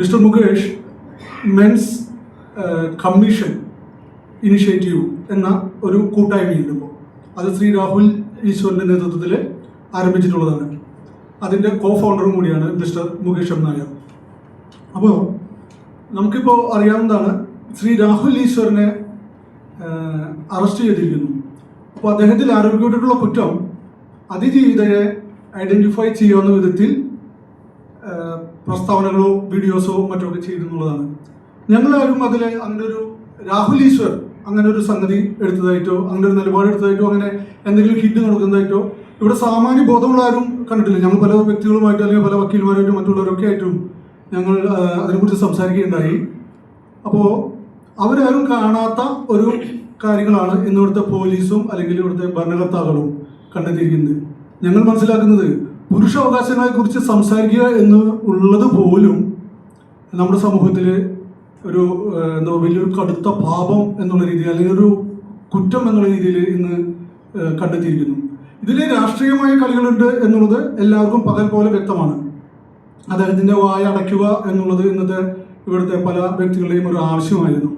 Mister Mukesh men's commission initiative എന്ന ഒരു കൂട്ടായ്മയുണ്ട് അത് ശ്രീ രാഹുൽ ഈശ്വറിന്റെ നേതൃത്വത്തിൽ ആരംഭിച്ചിട്ടുള്ളതാണ്. അതിന്റെ കോ ഫൗണ്ടറും കൂടിയാണ് മിസ്റ്റർ മുകേഷ് എം നായർ. അപ്പോൾ നമുക്കിപ്പോൾ അറിയാവുന്നതാണ് ശ്രീ രാഹുൽ ഈശ്വറിനെ അറസ്റ്റ് ചെയ്തിരിക്കുന്നു. അപ്പോൾ അദ്ദേഹത്തിൽ ആരോപിക്കപ്പെട്ടിട്ടുള്ള കുറ്റം അതിജീവിതയെ ഐഡന്റിഫൈ ചെയ്യാവുന്ന വിധത്തിൽ പ്രസ്താവനകളോ വീഡിയോസോ മറ്റോ ഒക്കെ ചെയ്തെന്നുള്ളതാണ് ഞങ്ങളാരും അതിൽ അങ്ങനെ ഒരു രാഹുൽ ഈശ്വർ അങ്ങനെ ഒരു സംഗതി എടുത്തതായിട്ടോ അങ്ങനെ ഒരു നിലപാട് എടുത്തതായിട്ടോ അങ്ങനെ എന്തെങ്കിലും ഹിറ്റ് നടക്കുന്നതായിട്ടോ ഇവിടെ സാമാന്യ ബോധമുള്ള ആരും കണ്ടിട്ടില്ല. ഞങ്ങൾ പല വ്യക്തികളുമായിട്ട് അല്ലെങ്കിൽ പല വക്കീൽമാരായിട്ടും മറ്റുള്ളവരൊക്കെ ആയിട്ടും ഞങ്ങൾ അതിനെക്കുറിച്ച് സംസാരിക്കുകയുണ്ടായി. അപ്പോൾ അവരാരും കാണാത്ത ഒരു കാര്യങ്ങളാണ് ഇന്ന് ഇവിടുത്തെ പോലീസും അല്ലെങ്കിൽ ഇവിടുത്തെ ഭരണകർത്താക്കളും കണ്ടെത്തിയിരിക്കുന്നത്. ഞങ്ങൾ മനസ്സിലാക്കുന്നത് പുരുഷ അവകാശങ്ങളെ കുറിച്ച് സംസാരിക്കുക എന്ന് ഉള്ളത് പോലും നമ്മുടെ സമൂഹത്തിൽ ഒരു എന്താ വലിയൊരു കടുത്ത പാപം എന്നുള്ള രീതിയിൽ അല്ലെങ്കിൽ ഒരു കുറ്റം എന്നുള്ള രീതിയിൽ ഇന്ന് കണ്ടെത്തിയിരിക്കുന്നു. ഇതിൽ രാഷ്ട്രീയമായ കളികളുണ്ട് എന്നുള്ളത് എല്ലാവർക്കും പകൽ പോലെ വ്യക്തമാണ്. അദ്ദേഹത്തിന്റെ വായ അടയ്ക്കുക എന്നുള്ളത് ഇന്നത്തെ ഇവിടുത്തെ പല വ്യക്തികളുടെയും ഒരു ആവശ്യമായിരുന്നു.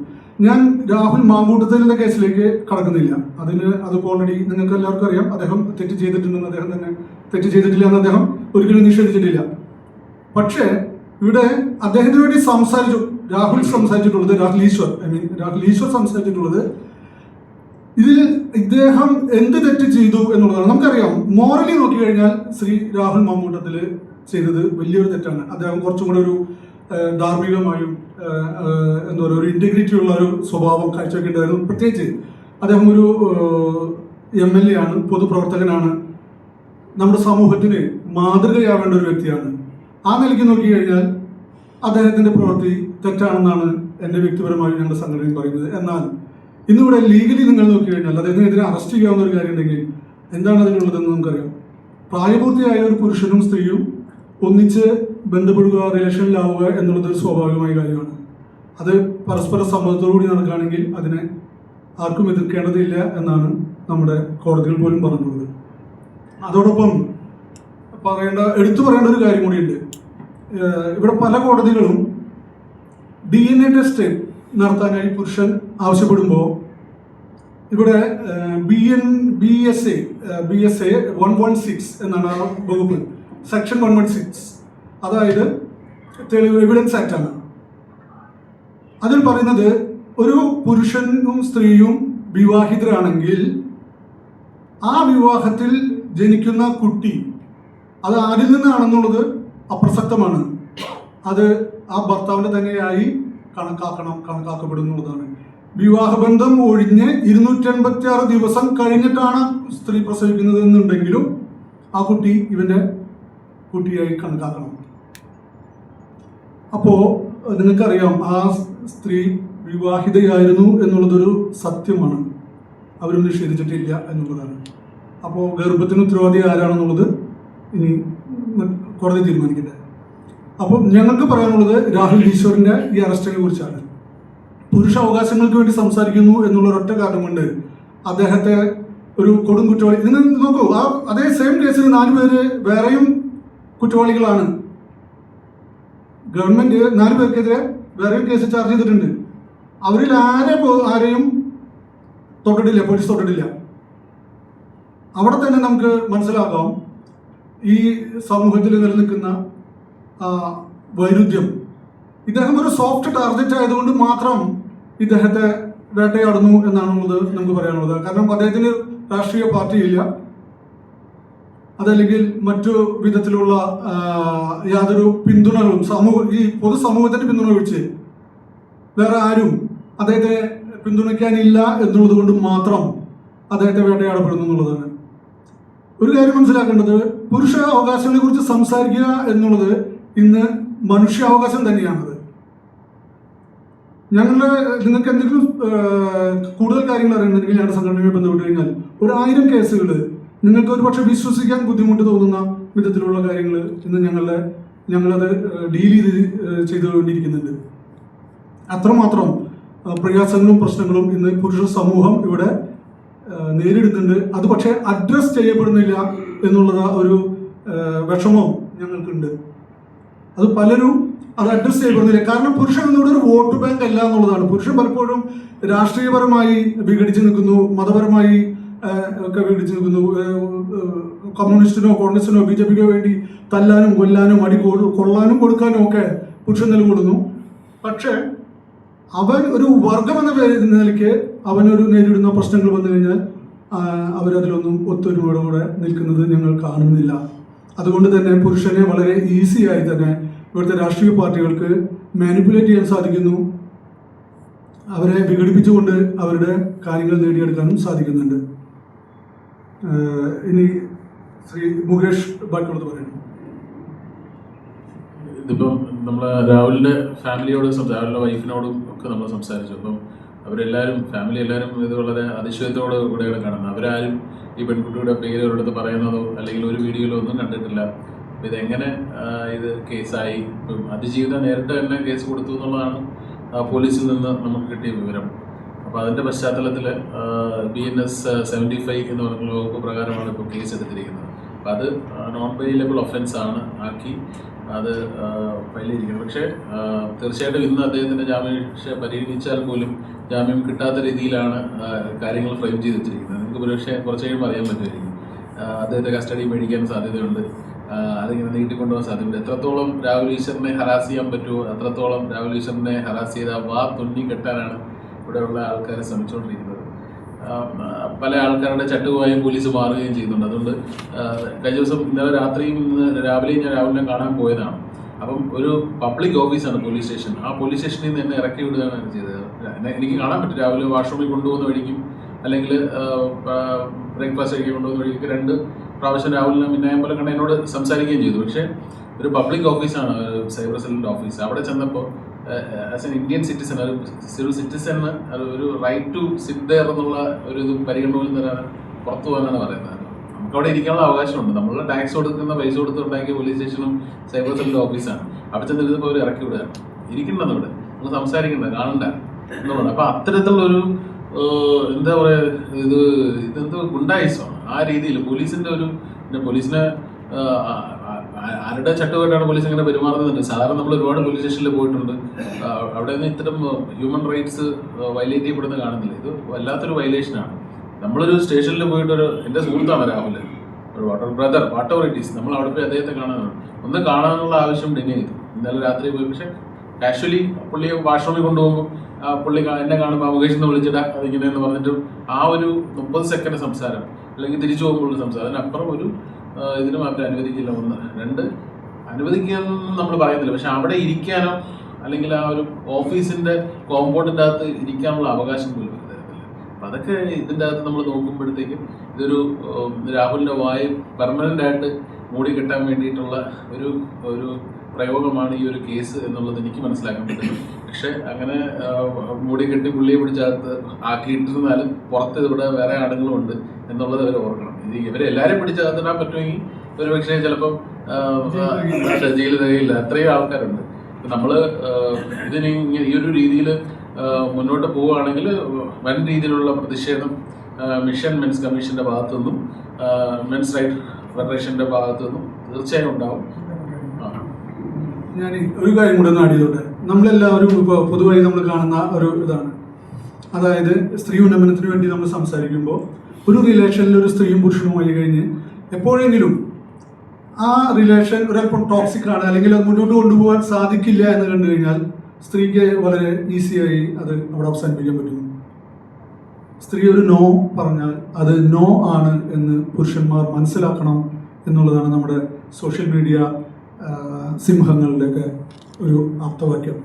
ഞാൻ രാഹുൽ മാങ്കൂട്ടത്തിലെ കേസിലേക്ക് കടക്കുന്നില്ല. അതിന് അത് ഓൾറെഡി നിങ്ങൾക്ക് എല്ലാവർക്കും അറിയാം. അദ്ദേഹം തെറ്റ് ചെയ്തിട്ടുണ്ടെന്ന് അദ്ദേഹം തന്നെ തെറ്റ് ചെയ്തിട്ടില്ല എന്ന് അദ്ദേഹം ഒരിക്കലും നിഷേധിച്ചിട്ടില്ല. പക്ഷേ ഇവിടെ അദ്ദേഹത്തിന് വേണ്ടി സംസാരിച്ചു രാഹുൽ സംസാരിച്ചിട്ടുള്ളത് രാഹുൽ ഈശ്വർ ഐ മീൻ രാഹുൽ ഈശ്വർ സംസാരിച്ചിട്ടുള്ളത്. ഇതിൽ ഇദ്ദേഹം എന്ത് തെറ്റ് ചെയ്തു എന്നുള്ളതാണ്. നമുക്കറിയാം മോറലി നോക്കി കഴിഞ്ഞാൽ ശ്രീ രാഹുൽ മമ്മൂട്ടത്തിൽ ചെയ്തത് വലിയൊരു തെറ്റാണ്. അദ്ദേഹം കുറച്ചും കൂടെ ഒരു ധാർമ്മികമായും എന്താ പറയുക ഒരു ഇന്റഗ്രിറ്റി ഉള്ള ഒരു സ്വഭാവം കാഴ്ചവെക്കേണ്ടതായിരുന്നു പ്രത്യേകിച്ച് അദ്ദേഹം ഒരു എം എൽ എ ആണ് പൊതുപ്രവർത്തകനാണ്. നമ്മുടെ സമൂഹത്തിന് മാതൃകയാവേണ്ട ഒരു വ്യക്തിയാണ്. ആ നിലയ്ക്ക് നോക്കിക്കഴിഞ്ഞാൽ അദ്ദേഹത്തിന്റെ പ്രവൃത്തി തെറ്റാണെന്നാണ് എന്റെ വ്യക്തിപരമായി ഞങ്ങളുടെ സംഘടനയിൽ പറയുന്നത്. എന്നാൽ ഇന്നിവിടെ ലീഗലി നിങ്ങൾ നോക്കിക്കഴിഞ്ഞാൽ അദ്ദേഹത്തിനെതിരെ അറസ്റ്റ് ചെയ്യാവുന്ന ഒരു കാര്യം ഉണ്ടെങ്കിൽ എന്താണ് അതിനുള്ളതെന്ന് നമുക്കറിയാം. പ്രായപൂർത്തിയായ ഒരു പുരുഷനും സ്ത്രീയും ഒന്നിച്ച് ബന്ധപ്പെടുക റിലേഷനിലാവുക എന്നുള്ളത് ഒരു സ്വാഭാവികമായ കാര്യമാണ്. അത് പരസ്പര സമ്മതത്തോടുകൂടി നടക്കുകയാണെങ്കിൽ അതിനെ ആർക്കും എതിർക്കേണ്ടതില്ല എന്നാണ് നമ്മുടെ കോടതികൾ പോലും പറഞ്ഞിട്ടുള്ളത്. അതോടൊപ്പം പറയേണ്ട എടുത്തു പറയേണ്ട ഒരു കാര്യം കൂടിയുണ്ട്. ഇവിടെ പല കോടതികളും ഡി എൻ എ ടെസ്റ്റ് നടത്താനായി പുരുഷൻ ആവശ്യപ്പെടുമ്പോൾ ഇവിടെ B N B S A B S A one one six എന്നാണ് ആ വകുപ്പ്. സെക്ഷൻ വൺ വൺ സിക്സ് അതായത് തെളിവ് എവിഡൻസ് ആക്ട് ആണ്. അതിൽ പറയുന്നത് ഒരു പുരുഷനും സ്ത്രീയും വിവാഹിതരാണെങ്കിൽ ആ വിവാഹത്തിൽ ജനിക്കുന്ന കുട്ടി അത് ആരിൽ നിന്നാണെന്നുള്ളത് അപ്രസക്തമാണ്. അത് ആ ഭർത്താവിന്റെ തന്നെയായി കണക്കാക്കണം കണക്കാക്കപ്പെടുന്നുള്ളതാണ്. വിവാഹബന്ധം ഒഴിഞ്ഞ് ഇരുന്നൂറ്റി ദിവസം കഴിഞ്ഞിട്ടാണ് സ്ത്രീ പ്രസവിക്കുന്നത് എന്നുണ്ടെങ്കിലും ആ കുട്ടി ഇവന്റെ കുട്ടിയായി കണക്കാക്കണം. അപ്പോ നിങ്ങൾക്കറിയാം ആ സ്ത്രീ വിവാഹിതയായിരുന്നു എന്നുള്ളതൊരു സത്യമാണ്. അവരും നിഷേധിച്ചിട്ടില്ല എന്നുള്ളതാണ്. അപ്പോൾ ഗർഭത്തിന് ഉത്തരവാദി ആരാണെന്നുള്ളത് ഇനി കോടതി തീരുമാനിക്കട്ടെ അപ്പോൾ ഞങ്ങൾക്ക് പറയാനുള്ളത് രാഹുൽ ഈശ്വറിന്റെ ഈ അറസ്റ്റിനെ കുറിച്ചാണ്. പുരുഷ അവകാശങ്ങൾക്ക് വേണ്ടി സംസാരിക്കുന്നു എന്നുള്ള ഒരൊറ്റ കാരണം കൊണ്ട് അദ്ദേഹത്തെ ഒരു കൊടും കുറ്റവാളി നിങ്ങൾ നോക്കൂ ആ അതേ സെയിം കേസിൽ നാല് പേര് വേറെയും കുറ്റവാളികളാണ്. ഗവൺമെന്റ് നാല് പേർക്കെതിരെ വേറെയും കേസ് ചാർജ് ചെയ്തിട്ടുണ്ട്. അവരിൽ ആരെ ആരെയും തൊട്ടിട്ടില്ല പോലീസ് തൊട്ടിട്ടില്ല. അവിടെ തന്നെ നമുക്ക് മനസ്സിലാക്കാം ഈ സമൂഹത്തിൽ നിലനിൽക്കുന്ന വൈരുദ്ധ്യം. ഇദ്ദേഹം ഒരു സോഫ്റ്റ് ടാർഗറ്റ് ആയതുകൊണ്ട് മാത്രം ഇദ്ദേഹത്തെ വേട്ടയാടുന്നു എന്നാണുള്ളത് നമുക്ക് പറയാനുള്ളത്. കാരണം അദ്ദേഹത്തിന് രാഷ്ട്രീയ പാർട്ടിയില്ല. അതല്ലെങ്കിൽ മറ്റു വിധത്തിലുള്ള യാതൊരു പിന്തുണകളും സമൂഹ ഈ പൊതുസമൂഹത്തിന്റെ പിന്തുണ ഒഴിച്ച് വേറെ ആരും അദ്ദേഹത്തെ പിന്തുണയ്ക്കാനില്ല എന്നുള്ളത് കൊണ്ട് മാത്രം അദ്ദേഹത്തെ വേട്ടയാടപ്പെടുന്നു എന്നുള്ളതാണ്. ഒരു കാര്യം മനസ്സിലാക്കേണ്ടത് പുരുഷ അവകാശങ്ങളെ കുറിച്ച് സംസാരിക്കുക എന്നുള്ളത് ഇന്ന് മനുഷ്യാവകാശം തന്നെയാണത്. ഞങ്ങളുടെ നിങ്ങൾക്ക് എന്തെങ്കിലും കൂടുതൽ കാര്യങ്ങൾ അറിയണമെങ്കിൽ ഞങ്ങളുടെ സംഘടനയുമായി ബന്ധപ്പെട്ട് കഴിഞ്ഞാൽ ഒരു ആയിരം കേസുകൾ നിങ്ങൾക്ക് ഒരു പക്ഷെ വിശ്വസിക്കാൻ ബുദ്ധിമുട്ട് തോന്നുന്ന വിധത്തിലുള്ള കാര്യങ്ങൾ ഇന്ന് ഞങ്ങളുടെ ഞങ്ങളത് ഡീൽ ചെയ്ത് ചെയ്തുകൊണ്ടിരിക്കുന്നുണ്ട്. അത്രമാത്രം പ്രയാസങ്ങളും പ്രശ്നങ്ങളും ഇന്ന് പുരുഷ സമൂഹം ഇവിടെ നേരിടുന്നുണ്ട്. അത് പക്ഷേ അഡ്രസ് ചെയ്യപ്പെടുന്നില്ല എന്നുള്ളത് ഒരു വിഷമം ഞങ്ങൾക്കുണ്ട്. അത് പലരും അത് അഡ്രസ് ചെയ്യപ്പെടുന്നില്ല. കാരണം പുരുഷൻ എന്നിവിടെ ഒരു വോട്ട് ബാങ്ക് അല്ല എന്നുള്ളതാണ്. പുരുഷൻ പലപ്പോഴും രാഷ്ട്രീയപരമായി വിഘടിച്ച് നിൽക്കുന്നു മതപരമായി ഒക്കെ വേണ്ടി നിൽക്കുന്നു. കമ്മ്യൂണിസ്റ്റിനോ കോൺഗ്രസിനോ ബി ജെ പിക്കോ വേണ്ടി തല്ലാനും കൊല്ലാനും അടി കൊള്ളാനും കൊടുക്കാനും ഒക്കെ പുരുഷൻ നിലകൊള്ളുന്നു പക്ഷേ അവൻ ഒരു വർഗം എന്ന പേരിൽ നിലയ്ക്ക് അവനൊരു നേരിടുന്ന പ്രശ്നങ്ങൾ വന്നു കഴിഞ്ഞാൽ അവരതിലൊന്നും ഒത്തൊരുമയോടുകൂടെ നിൽക്കുന്നത് ഞങ്ങൾ കാണുന്നില്ല. അതുകൊണ്ട് തന്നെ പുരുഷനെ വളരെ ഈസിയായി തന്നെ ഇവിടുത്തെ രാഷ്ട്രീയ പാർട്ടികൾക്ക് മാനിപ്പുലേറ്റ് ചെയ്യാൻ സാധിക്കുന്നു. അവരെ വിഘടിപ്പിച്ചുകൊണ്ട് അവരുടെ കാര്യങ്ങൾ നേടിയെടുക്കാനും സാധിക്കുന്നുണ്ട്. ഇനി ശ്രീ മുകേഷ് ബാക്കിയുള്ളത് പറയുന്നു ഇതിപ്പം നമ്മളെ രാഹുലിന്റെ ഫാമിലിയോട് രാഹുലിന്റെ വൈഫിനോടും ഒക്കെ നമ്മൾ സംസാരിച്ചു. അപ്പം അവരെല്ലാവരും ഫാമിലി എല്ലാവരും ഇത് വളരെ അതിശയത്തോട് കൂടെയാണ് കാണുന്നത്. അവരാരും ഈ പെൺകുട്ടിയുടെ പേര് ഒരിടത്ത് പറയുന്നതോ അല്ലെങ്കിൽ ഒരു വീഡിയോയിലോ ഒന്നും കണ്ടിട്ടില്ല. അപ്പം ഇതെങ്ങനെ ഇത് കേസായി? ഇപ്പം അതിജീവിത നേരിട്ട് തന്നെ കേസ് കൊടുത്തു എന്നുള്ളതാണ് പോലീസിൽ നിന്ന് നമുക്ക് കിട്ടിയ വിവരം. അപ്പോൾ അതിന്റെ പശ്ചാത്തലത്തിൽ B N S seventy five എന്ന് പറഞ്ഞ വകുപ്പ് പ്രകാരമാണ് ഇപ്പോൾ കേസ് എടുത്തിരിക്കുന്നത്. അപ്പം അത് നോൺ വെയിലബിൾ ഒഫൻസ് ആണ് ആക്കി അത് ഫയൽ ചെയ്തിരിക്കുന്നത്. പക്ഷേ തീർച്ചയായിട്ടും ഇന്ന് അദ്ദേഹത്തിന്റെ ജാമ്യാപേക്ഷ പരിഗണിച്ചാൽ പോലും ജാമ്യം കിട്ടാത്ത രീതിയിലാണ് കാര്യങ്ങൾ ഫ്രെയിം ചെയ്ത് വെച്ചിരിക്കുന്നത് നിങ്ങൾക്ക് ഒരുപക്ഷെ കുറച്ച് കഴിയുമ്പോൾ അറിയാൻ പറ്റുമായിരിക്കും. അദ്ദേഹത്തെ കസ്റ്റഡി മേടിക്കാൻ സാധ്യതയുണ്ട്. അതിങ്ങനെ നീട്ടിക്കൊണ്ടുപോകാൻ സാധ്യതയുണ്ട്. എത്രത്തോളം രാഹുൽ ഈശ്വറിനെ ഹരാസ് ചെയ്യാൻ പറ്റുമോ അത്രത്തോളം രാഹുൽ ഈശ്വറിനെ ഹരാസ് ചെയ്ത വാ തുന്നി കെട്ടാനാണ് ഇവിടെയുള്ള ആൾക്കാരെ ശ്രമിച്ചുകൊണ്ടിരിക്കുന്നത്. പല ആൾക്കാരുടെ ചട്ടുകമായി പോലീസ് മാറുകയും ചെയ്യുന്നുണ്ട്. അതുകൊണ്ട് കഴിഞ്ഞ ദിവസം ഇന്നലെ രാത്രിയും രാവിലെയും ഞാൻ രാവിലെ കാണാൻ പോയതാണ്. അപ്പം ഒരു പബ്ലിക് ഓഫീസാണ് പോലീസ് സ്റ്റേഷൻ. ആ പോലീസ് സ്റ്റേഷനിൽ നിന്ന് എന്നെ ഇറക്കി വിടുകയാണ് ചെയ്തത്. എനിക്ക് കാണാൻ പറ്റും. രാവിലെ വാഷ്റൂമിൽ കൊണ്ടുപോകുന്ന വഴിക്കും അല്ലെങ്കിൽ ബ്രേക്ക്ഫാസ്റ്റ് കഴിക്കാൻ കൊണ്ടുപോകുന്ന വഴിക്ക് രണ്ട് പ്രാവശ്യം രാഹുലിനെ മിന്നായം പോലെ കണ്ട് എന്നോട് സംസാരിക്കുകയും ചെയ്തു. പക്ഷേ ഒരു പബ്ലിക് ഓഫീസാണ് സൈബർ സെല്ലിന്റെ ഓഫീസ്. അവിടെ ചെന്നപ്പോൾ ആസ് എൻ ഇന്ത്യൻ സിറ്റിസൺ ഒരു സിവിൽ സിറ്റിസണ് ഒരു റൈറ്റ് ടു സിറ്റ് ദയർ എന്നുള്ള ഒരു ഇത് പരിഗണന പോലും തരാൻ പുറത്തു പോകാനാണ് പറയുന്നത്. നമുക്ക് അവിടെ ഇരിക്കാനുള്ള അവകാശമുണ്ട്. നമ്മൾ ടാക്സ് കൊടുക്കുന്ന പൈസ കൊടുത്ത് പോലീസ് സ്റ്റേഷനും സൈബർ സെല്ലിന്റെ ഓഫീസാണ് അവിടെ ചെന്നിരുന്നപ്പോൾ അവർ ഇറക്കി വിടുകയാണ്. ഇരിക്കണ്ട ഇവിടെ. നമ്മൾ സംസാരിക്കണ്ട കാണണ്ട എന്നുള്ളത് അപ്പോൾ അത്തരത്തിലുള്ളൊരു എന്താ പറയുക ഇത് ഇതെന്തോ ഗുണ്ടായിസമാണ്. ആ രീതിയിൽ പോലീസിന്റെ ഒരു പിന്നെ പോലീസിനെ ആരുടെ ചട്ടുമായിട്ടാണ് പോലീസ് ഇങ്ങനെ പെരുമാറുന്നത്? സാധാരണ നമ്മൾ ഒരുപാട് പോലീസ് സ്റ്റേഷനിൽ പോയിട്ടുണ്ട്. അവിടെ നിന്ന് ഇത്തരം ഹ്യൂമൻ റൈറ്റ്സ് വയലേറ്റ് ചെയ്യപ്പെടുന്ന കാണുന്നില്ല. ഇത് വല്ലാത്തൊരു വയലേഷനാണ് നമ്മളൊരു സ്റ്റേഷനിൽ പോയിട്ട് ഒരു എന്റെ സുഹൃത്താണ് രാഹുൽ ഒരു വാട്ടർ ബ്രദർ വാട്ട് എവർ നമ്മൾ അവിടെ പോയി അദ്ദേഹത്തെ കാണാനാണ് ഒന്ന് കാണാനുള്ള ആവശ്യം ഡിനേ ചെയ്തു ഇന്നലെ രാത്രി പോയി. പക്ഷെ കാഷ്വലി പുള്ളിയെ വാഷ്റൂമിൽ കൊണ്ടുപോകുമ്പോൾ പുള്ളി എന്നെ കാണുമ്പോൾ മുകേഷ് എന്ന് വിളിച്ചിട്ട് അതിങ്ങനെ എന്ന് പറഞ്ഞിട്ട് ആ ഒരു മുപ്പത് സെക്കൻഡ് സംസാരം അല്ലെങ്കിൽ തിരിച്ചു പോകുമ്പോഴുള്ള സംസാരം. അതിനപ്പുറം ഒരു ഇതിന് മാത്രമേ അനുവദിക്കില്ല ഒന്ന് രണ്ട്. അനുവദിക്കാനൊന്നും നമ്മൾ പറയുന്നില്ല. പക്ഷെ അവിടെ ഇരിക്കാനോ അല്ലെങ്കിൽ ആ ഒരു ഓഫീസിന്റെ കോമ്പൗണ്ടിന്റെ അകത്ത് ഇരിക്കാനുള്ള അവകാശം പോലും തരത്തില്ല അപ്പം അതൊക്കെ ഇതിന്റെ അകത്ത് നമ്മൾ നോക്കുമ്പോഴത്തേക്കും ഇതൊരു രാഹുലിന്റെ വായു പെർമനന്റ് ആയിട്ട് മൂടി കെട്ടാൻ വേണ്ടിയിട്ടുള്ള ഒരു ഒരു പ്രയോഗമാണ് ഈ ഒരു കേസ് എന്നുള്ളത് എനിക്ക് മനസ്സിലാക്കാൻ പറ്റുന്നു പക്ഷെ അങ്ങനെ മൂടി കെട്ടി പുള്ളിയെ പിടിച്ചകത്ത് ആക്കിയിട്ടിരുന്നാലും പുറത്ത് ഇവിടെ വേറെ ആളുകളും ഉണ്ട് എന്നുള്ളത് അവർ ഓർക്കണം. ഇത് എല്ലാരും എല്ലാവരും പിടിച്ചകത്തിടാൻ പറ്റുമെങ്കിൽ ഒരുപക്ഷെ ചിലപ്പം തികയില്ല. അത്രയും ആൾക്കാരുണ്ട്. നമ്മൾ ഇതിന് ഈ ഒരു രീതിയിൽ മുന്നോട്ട് പോവുകയാണെങ്കിൽ വൻ രീതിയിലുള്ള പ്രതിഷേധം മിഷൻ മെൻസ് കമ്മീഷന്റെ ഭാഗത്തു നിന്നും മെൻസ് റൈറ്റ് ഫെഡറേഷന്റെ ഭാഗത്തു നിന്നും തീർച്ചയായും ഉണ്ടാവും. ഞാൻ ഒരു കാര്യം കൂടെ ഒന്ന് നമ്മളെല്ലാവരും ഇപ്പോൾ പൊതുവായി നമ്മൾ കാണുന്ന ഒരു ഇതാണ്. അതായത് സ്ത്രീ ഉന്നമനത്തിന് വേണ്ടി നമ്മൾ സംസാരിക്കുമ്പോൾ ഒരു റിലേഷനിൽ ഒരു സ്ത്രീയും പുരുഷനും ആയി കഴിഞ്ഞ് എപ്പോഴെങ്കിലും ആ റിലേഷൻ ഒരല്പം ടോക്സിക് ആണ് അല്ലെങ്കിൽ അത് മുന്നോട്ട് കൊണ്ടുപോകാൻ സാധിക്കില്ല എന്ന് കണ്ടു കഴിഞ്ഞാൽ സ്ത്രീക്ക് വളരെ ഈസിയായി അത് അവിടെ അവസാനിപ്പിക്കാൻ പറ്റുന്നു സ്ത്രീ ഒരു നോ പറഞ്ഞാൽ അത് നോ ആണ് എന്ന് പുരുഷന്മാർ മനസ്സിലാക്കണം എന്നുള്ളതാണ് നമ്മുടെ സോഷ്യൽ മീഡിയ സിംഹങ്ങളുടെയൊക്കെ ഒരു ആപ്തവാക്യം.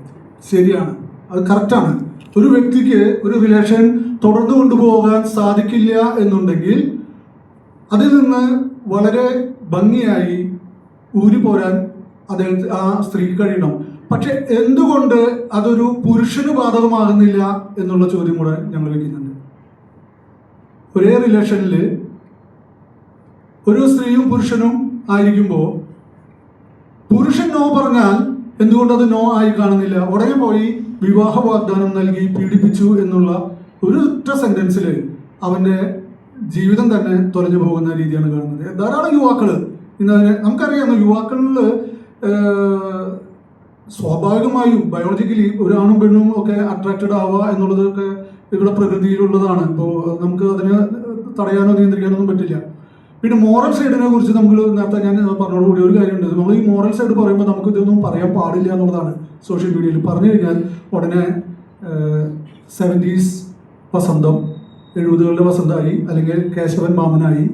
ശരിയാണ്. അത് കറക്റ്റാണ് ഒരു വ്യക്തിക്ക് ഒരു റിലേഷൻ തുടർന്നു കൊണ്ടുപോകാൻ സാധിക്കില്ല എന്നുണ്ടെങ്കിൽ അതിൽ നിന്ന് വളരെ ഭംഗിയായി ഊരിപ്പോരാൻ അദ്ദേഹം ആ സ്ത്രീക്ക് കഴിയണം. പക്ഷെ എന്തുകൊണ്ട് അതൊരു പുരുഷന് ബാധകമാകുന്നില്ല എന്നുള്ള ചോദ്യം കൂടെ ഞങ്ങൾ വയ്ക്കുന്നുണ്ട് ഒരേ റിലേഷനിൽ ഒരു സ്ത്രീയും പുരുഷനും ആയിരിക്കുമ്പോൾ പുരുഷൻ നോ പറഞ്ഞാൽ എന്തുകൊണ്ട് അത് നോ ആയി കാണുന്നില്ല? ഉടനെ പോയി വിവാഹ വാഗ്ദാനം നൽകി പീഡിപ്പിച്ചു എന്നുള്ള ഒരു ഒറ്റ സെന്റൻസിൽ അവന്റെ ജീവിതം തന്നെ തുലഞ്ഞു പോകുന്ന രീതിയാണ് കാണുന്നത്. ധാരാളം യുവാക്കൾ ഇന്ന് അതിനെ നമുക്കറിയാം യുവാക്കളിൽ സ്വാഭാവികമായും ബയോളജിക്കലി ഒരാണും പെണ്ണും ഒക്കെ അട്രാക്റ്റഡ് ആവുക എന്നുള്ളതൊക്കെ ഇവിടെ പ്രകൃതിയിലുള്ളതാണ്. ഇപ്പോൾ നമുക്ക് അതിനെ തടയാനോ നിയന്ത്രിക്കാനോ ഒന്നും പറ്റില്ല. പിന്നെ മോറൽ സൈഡിനെ കുറിച്ച് നമുക്ക് നേരത്തെ ഞാൻ പറഞ്ഞോടുകൂടി ഒരു കാര്യമുണ്ട്. നമ്മൾ ഈ മോറൽ സൈഡ് പറയുമ്പോൾ നമുക്ക് ഇതൊന്നും പറയാൻ പാടില്ല എന്നുള്ളതാണ് സോഷ്യൽ മീഡിയയിൽ പറഞ്ഞു കഴിഞ്ഞാൽ ഉടനെ സെവന്റീസ് വസന്തം എഴുപതുകളുടെ വസന്തമായി അല്ലെങ്കിൽ കേശവൻ മാമനായി.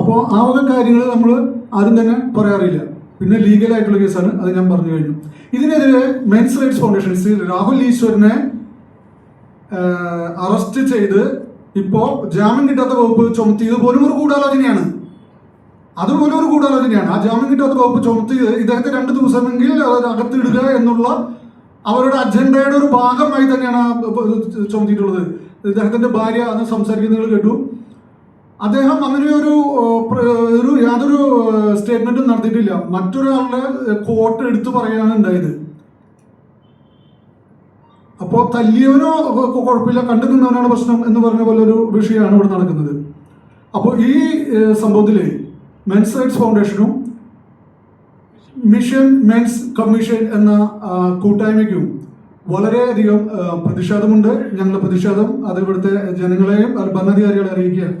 അപ്പോൾ ആ വക കാര്യങ്ങൾ നമ്മൾ ആരും തന്നെ പറയാറില്ല. പിന്നെ ലീഗലായിട്ടുള്ള കേസാണ് അത് ഞാൻ പറഞ്ഞു കഴിഞ്ഞു. ഇതിനെതിരെ മെൻസ് റൈറ്റ്സ് ഫൗണ്ടേഷൻ രാഹുൽ ഈശ്വരനെ അറസ്റ്റ് ചെയ്ത് ഇപ്പോ ജാമ്യം കിട്ടാത്ത വകുപ്പ് ചുമത്തിയത് പോലും ഒരു ഗൂഢാലോചനയാണ്. അതുപോലെ ഒരു ഗൂഢാലോചനയാണ്. ആ ജാമ്യം കിട്ടാത്ത വകുപ്പ് ചുമത്തിയത് ഇദ്ദേഹത്തെ രണ്ട് ദിവസമെങ്കിൽ അകത്തിടുക എന്നുള്ള അവരുടെ അജണ്ടയുടെ ഒരു ഭാഗമായി തന്നെയാണ് ചുമത്തിയിട്ടുള്ളത്. ഇദ്ദേഹത്തിന്റെ ഭാര്യ അന്ന് സംസാരിക്കുന്നത് കേട്ടു. അദ്ദേഹം അങ്ങനെ ഒരു ഒരു യാതൊരു സ്റ്റേറ്റ്മെന്റും നടത്തിയിട്ടില്ല. മറ്റൊരാളുടെ കോട്ട് എടുത്തു പറയുകയാണ് ഉണ്ടായത്. അപ്പോൾ തല്ലിയവനോ കുഴപ്പമില്ല കണ്ടു നിന്നവനാണ് പ്രശ്നം എന്ന് പറഞ്ഞ പോലെ ഒരു വിഷയമാണ് ഇവിടെ നടക്കുന്നത്. അപ്പോൾ ഈ സംഭവത്തിൽ മെൻസ് റൈറ്റ്സ് ഫൗണ്ടേഷനും മിഷൻ മെൻസ് കമ്മീഷൻ എന്ന കൂട്ടായ്മയ്ക്കും വളരെയധികം പ്രതിഷേധമുണ്ട്. ഞങ്ങളുടെ പ്രതിഷേധം അത് ഇവിടുത്തെ ജനങ്ങളെയും ഭരണാധികാരികളെ അറിയിക്കുകയാണ്.